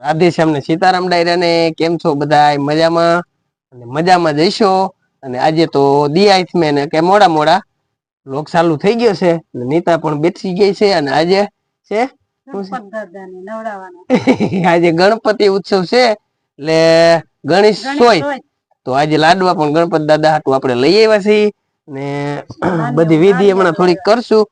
રાધે શ્યામ ને સીતારામ ડાયરા ને કેમ છો બધા મજામાં? અને મજામાં જઈશો? અને આજે તો દિયા મેં કે મોડા મોડા લોક ચાલુ થઈ ગયો છે. નીતા પણ બેસી ગઈ છે. અને આજે છે. આજે ગણપતિ ઉત્સવ છે. એટલે ગણેશ ગણેશ સોય. તો આજે લાડવા પણ ગણપત દાદા હાટું આપણે લઈ આવ્યા છીએ. ને બધી વિધિ હમણાં થોડીક કરશું.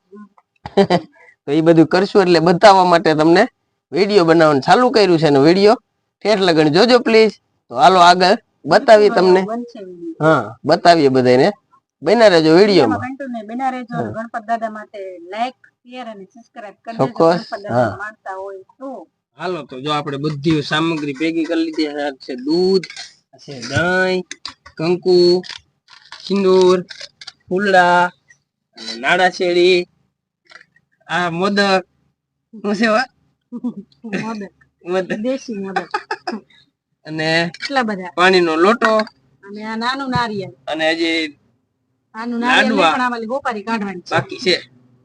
તો એ બધું કરશું એટલે બતાવવા માટે તમને વીડિયો બનાવવાનું ચાલુ કર્યું છે અને વીડિયો ઠેઠ લગન જોજો પ્લીઝ તો હાલો આગળ બતાવીએ તમને. હા બતાવીએ બધાને બના રહેજો વિડીયોમાં. બના રહેજો. ગણપત દાદા માટે લાઈક શેર અને સબસ્ક્રાઇબ કરજો ગણપત દાદા માનતા હોય તો. હાલો તો જો આપણે બધી સામગ્રી ભેગી કરી લીધી છે. છે દૂધ છે દહીં કંકુ સિંદૂર ફૂલડા નાડા શેરડી આ મોદક. શું છે? મોદક. મોદક દેશી મોદક. અને કેટલા બધા. પાણીનો લોટો અને આ નાનું નારિયેળ. અને હજી નાનું નારિયેળ પણ આમાં હોપારી કાઢવાની છે. બાકી છે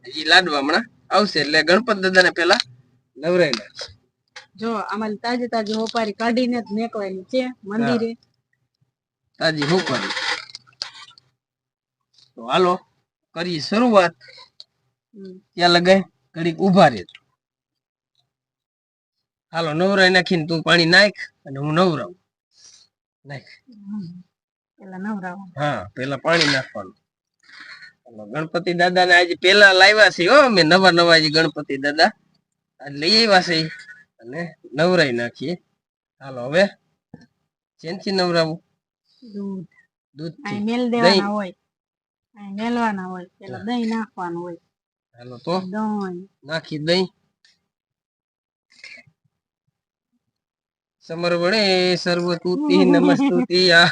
હજી લાડવા હમણાં આવશે એટલે ગણપત દાદાને પેલા નવરાયેલા છે જો આમાં તાજી તાજી હોપારી કાઢીને જ મેકવાની છે મંદિરે તાજી હોપારી તો હાલો કરીએ શરૂઆત. ત્યાં લગાય ઘડીક ઊભા રહે હાલો નવરાઈ નાખીને તું પાણી નાખ અને હું નવરાવું. નાખ. પેલા નવરાવા. હા પેલા પાણી નાખવાનું. ગણપતિ દાદા ને આજે પેલા લાવ્યા છે હો અમે નવા નવા જે ગણપતિ દાદા. આજે લઈ આવ્યા છે અને નવરાઈ નાખીએ. હાલો હવે ચેનથી નવરાવું? દૂધ. દૂધ મેલ દેવાના હોય. મેલવાના હોય. પેલા દહીં નાખવાનું હોય. હાલો તો દહીં. નાખી દઈ સમર વડે સર્વતુતિ નમસ્તુતિ આ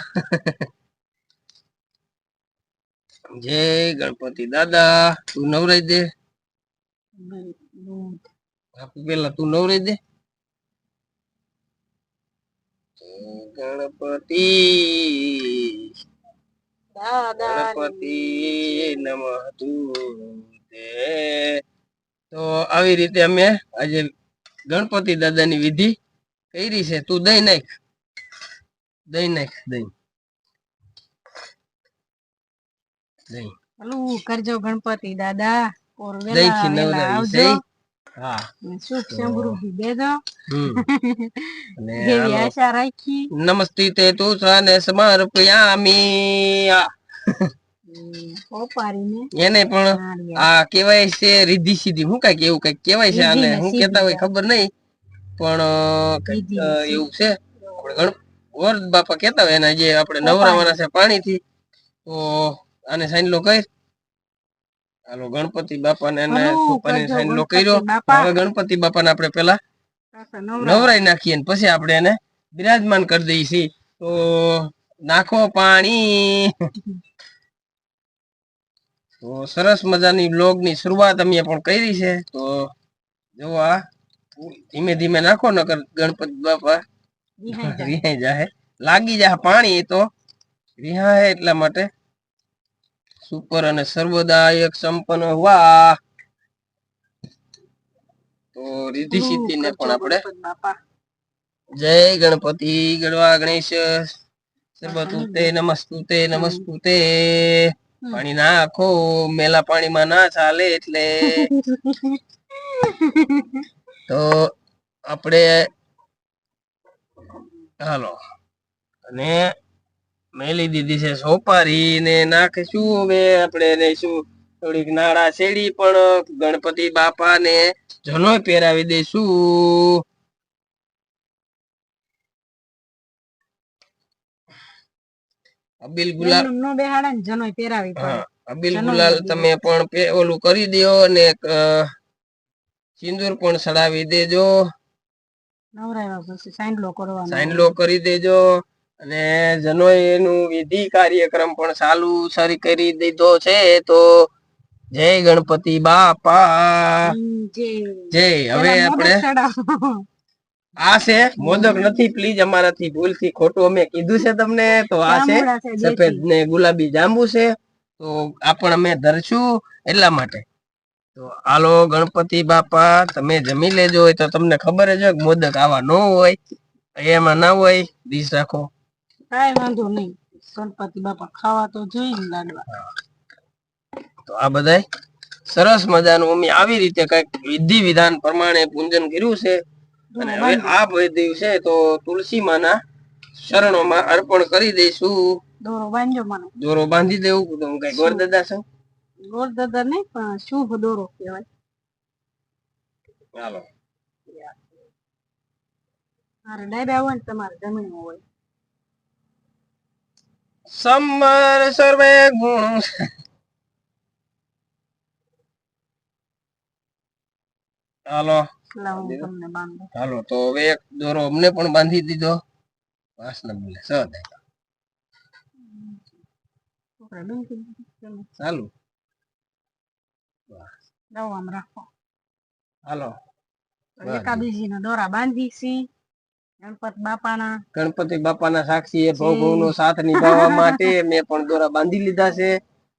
જય ગણપતિ દાદા તું નવરાઈ દે દહીં, દૂધ આપુ પેલા તું નવરાઈ દે જય ગણપતિ દાદા ગણપતિ નમઃ તે તો આવી રીતે અમે આજે ગણપતિ દાદાની વિધિ કરી છે. તું દઈ નાખ. દઈ નાખ દઈ કરજો ગણપતિ દાદા. ઓર વેલા વેલા આવજો. હા. સુખ સમૃદ્ધિ દેજો અને જેવી હાલો. આશા રાખી. નમસ્તે તે સમર્પયામી. એને પણ આ કેવાય છે રીધી સીધી હું કંઈક એવું કંઈક કેવાય છે આને? હું કેતા હોય ખબર નહીં. પણ. એવું છે. આપણે વરદ બાપા કેતા હોય એના જે આપણે નવરાવાના છે પાણીથી તો આને સાઈનલો કર હાલો ગણપતિ બાપાને એને ભલું સાઈન લો કર્યો. હવે ગણપતિ બાપાને આપણે પેલા નવરાઈ નાખીએ ને પછી આપણે એને બિરાજમાન કરી દઈએ છીએ તો નાખો પાણી. તો સરસ મજાની બ્લોગની શરૂઆત અમે પણ કરી છે. તો જો આ. ધીમે ધીમે નાખો નકર ગણપતિ બાપા જાય. રિહાઈ જાહે. લાગી જાય પાણી તો. રિહાય એટલા માટે સુપર અને સર્વદાયક સંપન્ન વા તો રીધિ સિદ્ધિ ને પણ આપણે જય ગણપતિ ગણવા ગણેશ. સર્વતુતે નમસ્તુતે નમસ્તુતે. પાણી નાખો. મેલા પાણીમાં ના ચાલે એટલે. તો આપણે હાલો. અને મેલી દીધી છે સોપારી ને નાખીશું હવે આપણે લઈશું થોડીક નાળા શેડી પણ ગણપતિ બાપા ને જનોય પહેરાવી દઈશું. અબિલ ગુલાલ નો બેહાડા ને જનોય પહેરાવી અબિલ ગુલાલ તમે પણ ઓલું કરી દો અને સિંદૂર પણ સડાવી દેજો. સાઈનલો કરી દેજો અને જનોય એનું વિધિ કાર્યક્રમ પણ ચાલુ સારી કરી દીધો છે તો જય ગણપતિ બાપા. જય. હવે આપણે આ છે મોદક નથી પ્લીઝ અમારાથી ભૂલથી ખોટું અમે કીધું છે તમને તો આ છે. સફેદ ને ગુલાબી જાંબુ છે તો આ પણ અમે ધરશું એટલા માટે. તો આલો ગણપતિ બાપા તમે જમી લેજો તો તમને ખબર જ હોય મોદક આવા ન હોય એમાં ના હોય ડીશ રાખો. કાંઈ વાંધો નહીં. ગણપતિ બાપા ખાવા તો જોઈએ લાડવા. તો આ બધાય સરસ મજાનું. અમે આવી રીતે કંઈક વિધિ વિધાન પ્રમાણે પૂજન કર્યું છે. અને હવે આ વિધિ છે તો તુલસી માના શરણોમાં અર્પણ કરી દઈશું. દોરો બાંધજો મને. દોરો બાંધી દેવું તો હું કઈ ગોરદાદા છું? ગોળ દાદા ને શુભ દોરો કહેવાય. મારે ડાયરા હોય ને તમારે જમીન હોય. સમર સર્વે ગુણ હાલો. હાલો તો હવે એક દોરો અમને પણ બાંધી દીધો. પાસ ન બોલે સ થાય. છોકરા ચાલુ. લાવો આમ રાખો હાલો એકાબીજીના દોરા બાંધી છી ગણપત બાપાના ગણપતિ બાપાના સાક્ષી એ ભવ સાથ નિભાવવા માટે મેં પણ દોરા બાંધી લીધા છે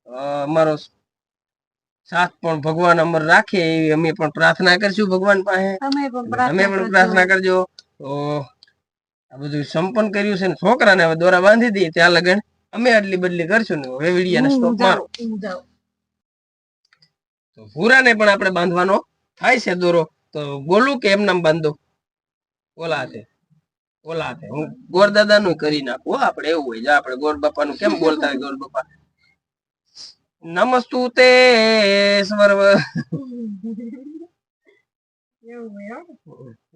અ, અમારો સાથ પણ ભગવાન અમર રાખે એવી અમે પણ પ્રાર્થના કરશું ભગવાન પાસે અમે પણ પ્રાર્થના કરજો તો આ બધું સંપન્ન કર્યું છે ને છોકરાને હવે દોરા બાંધી દઈએ ત્યાં લગન અમે આટલી બદલી કરશું ને હવે વિડીયાને સ્ટોપ મારો. તો ભૂરાને પણ આપણે બાંધવાનો થાય છે દોરો. તો બોલું કે એમ નામ બાંધો? ઓલા હાથે. ઓલા હાથે. હું ગોર દાદા નું કરી નાખું આપણે એવું હોય. જા આપણે ગોર બાપા નું કેમ બોલતા હોય ગોર બાપા? નમસ્તુ તે સ્વર્વ.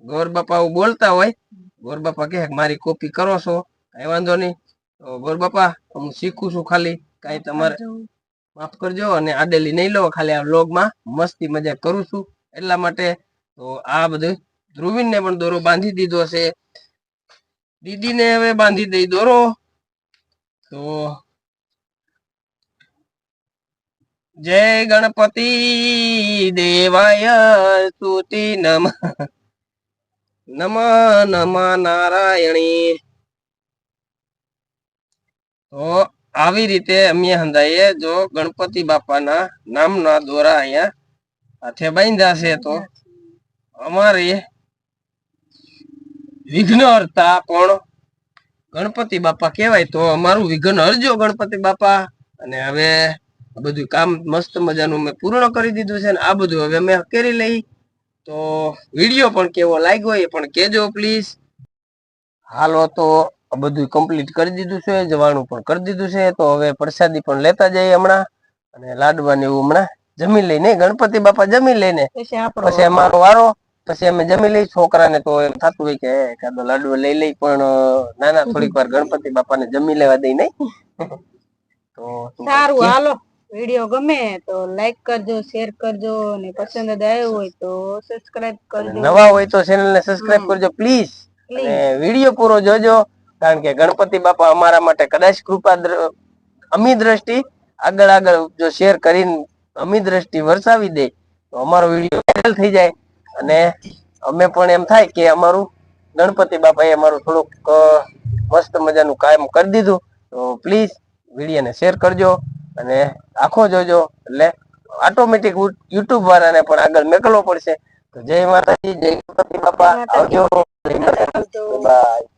ગોર બાપા બોલતા હોય. ગોર બાપા કે મારી કોપી કરો છો. કઈ વાંધો નહીં. તો ગોર બાપા હું શીખું છું ખાલી. કઈ તમારે માફ કરજો અને આડેલી નહીં લો, ખાલી આ વ્લોગમાં મસ્તી મજા કરું છું. એટલા માટે તો આ બધું ધ્રુવીનને પણ દોરો બાંધી દીધો છે. દીદીને હવે બાંધી દઈ દોરો. તો જય ગણપતિ દેવાય સ્તુતિ નમ નમ નમ નારાયણી. તો આવી રીતે અમે હંધાઈએ જો ગણપતિ બાપાના નામના દોરા અહીંયા હાથે બાંધ્યા છે તો અમારે વિઘ્નહર્તા પણ ગણપતિ બાપા કહેવાય તો અમારું વિઘ્ન હરજો ગણપતિ બાપા. અને હવે આ બધું કામ મસ્ત મજાનું મેં પૂર્ણ કરી દીધું છે ને આ બધું હવે મેં કરી લઈ. તો વીડિયો પણ કેવો લાગ્યો એ પણ કેજો પ્લીઝ. હાલો તો આ બધું કમ્પ્લીટ કરી દીધું છે જવાનું પણ કરી દીધું છે તો હવે પ્રસાદી પણ લેતા જઈએ હમણાં અને લાડવા ને એવું હમણાં જમી લઈને ગણપતિ બાપા જમી લઈને પછી અમારો વારો પછી અમે જમી લઈ છોકરાને તો એમ થતું હોય કે કાદો લાડુ લઈ લઈ પણ અ, ના ના થોડીક વાર ગણપતિ બાપાને જમી લેવા દઈ નહીં. તો સારું હાલો. વીડિયો ગમે તો લાઈક કરજો શેર કરજો અને પસંદ આવ્યો હોય તો સબસ્ક્રાઇબ કરજો. નવા હોય તો ચેનલ ને સબસ્ક્રાઇબ કરજો પ્લીઝ અને વીડિયો પૂરો જોજો. કારણ કે ગણપતિ બાપા અમારા માટે કદાચ કૃપા અમી દ્રષ્ટિ આગળ આગળ જો શેર કરીને અમી દ્રષ્ટિ વરસાવી દે તો અમારો વીડિયો વાયરલ થઈ જાય. અને અમે પણ એમ થાય કે અમારું ગણપતિ બાપાએ અમારું થોડુંક મસ્ત મજાનું કાયમ કરી દીધું. તો પ્લીઝ વિડીયોને શેર કરજો અને આખો જોજો. એટલે ઓટોમેટિક યુટ્યુબ વાળાને પણ આગળ મેકલવો પડશે. તો જય માતાજી જય ગણપતિ બાપા. આવજો. બાય